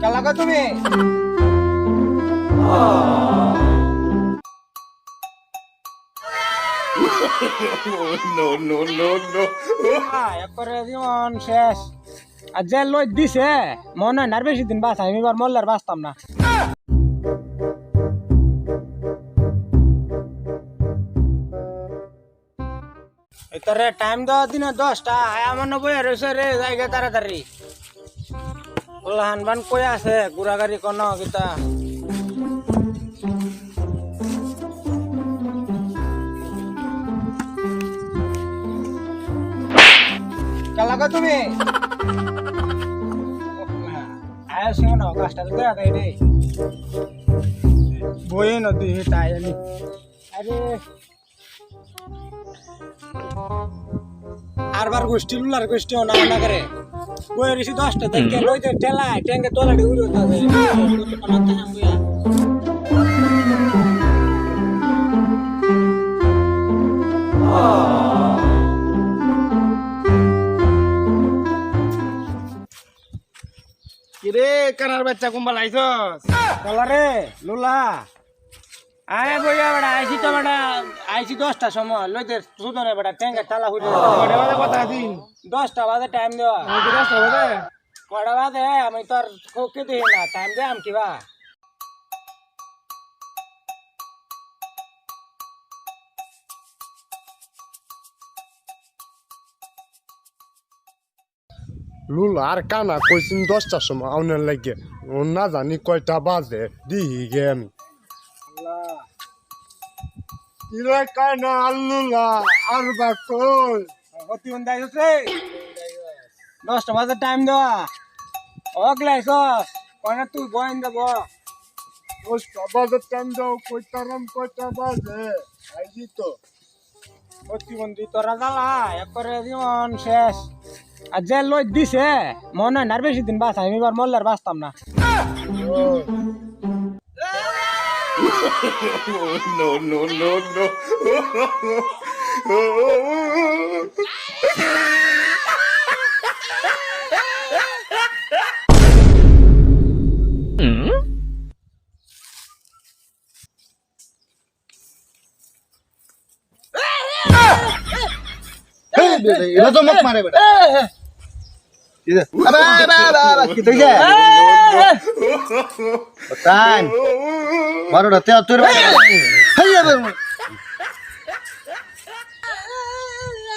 কেলা কো তুমি? জীবন শেষ। আর যে লই দিছে মনে হয় না বেশি দিন বাঁচ আমি এবার মরলে আর বাঁচতাম না। তোরে টাইম দেওয়া দিন দশটা আমার নব্বই রয়েছে রে জায়গা তাড়াতাড়ি। হানবান কই আছে গুড়াগাড়ি কোন কিতা। কেলাকা তুমি? আয়া সিও না কাজটা তো দেখা দেয় রে বই নদী তাই আমি আরে আরবার গোষ্ঠী লুলার গোষ্ঠী না না করে বই রিসি দশটা থেকে লইতে টেলায় ট্যাঙ্কে তোলাড়ি উড়ে থাকে কিরে কানার বাচ্চা কুম্বাল আইছস? কলা রে লুলা। আয় বইয়া বেটা আইসি তো বেটা আইসি দশটার সময় লইতে সুদনে বেটা ট্যাঙ্কে টালা আছিস দশটা বাজে টাইম দেওয়া। দশটা বাজে? কটা বাজে? আমি তোর খোকে দিই না টাইম দে আমি কিবা? লুলা আর কানা কইছিন দশটার সময় আউনের লাগে। ও না জানি কয়টা বাজে দিহি গে আমি। ইরে কানা আল্লুলা আর বা কই বন্ধ আইসস রে। দশটা বাজে টাইম দেওয়া অগলাইছস কয়না তুই বয়েন দেব দশটা বাজে টাইম দাও কইতারাম কয়টা বাজে? আইজি তো। প্রতিবন্ধী তোরা জ্বালা একবারে জীবন শেষ। আর যে লই দিছে মনে হয় না বেশি দিন বাঁচ আমি এবার মরলে আর বাঁচতাম না। এটা তো মুখ মারে বেটা। টাইম বারোটা তেহাত্তর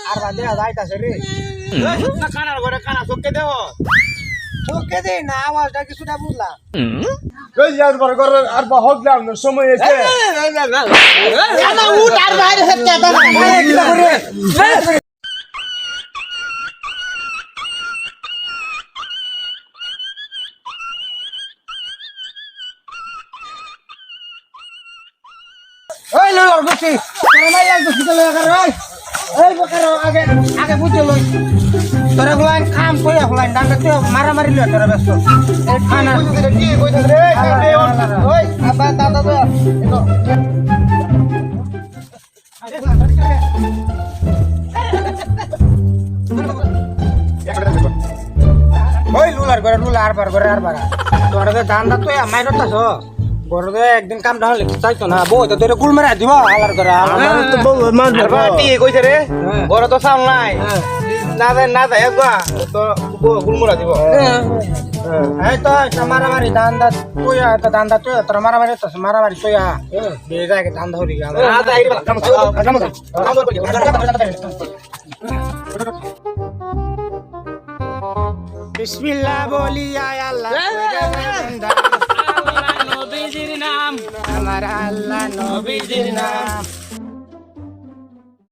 আর বাদে যাইতাছে রে কানার ঘরে কানা চোখকে দেও তোকে দে না আওয়াজটা কিছুটা বুঝলাম কই আর বা না সময় এসে মাই লাগ গুছি তো লাগা রে এই বকার আগে আগে বুঝে লই। তোরা গুলান কাম কইয়া গুলান ডান্ডা তুই মারা মারি লই তোরা ব্যস্ত। এই খানা। ওই আবা দাদা তো। ওই লুলার করে লুলা আর বার করে আর বার তোরা তো ধান্দা তুই আমায় করতাছ বড়দে একদিন কাম না হলে চাইতো না? বউ তো তোরে গুল মারা দিব আলার করে কি কইছে রে বড় তো সাউন্ড নাই। না যায় না যায় একবা তো দিব। এই তো একটা মারামারি ধান্দা তুই তো ধান্দা তুই তোর মারামারি তো মারামারি তুই বিয়ে যায় ধান্দা হলি গেল। না যায় কাম কাম বিসমিল্লাহ বলি আয় আল্লাহ আমার আল্লাহ নবীজির নাম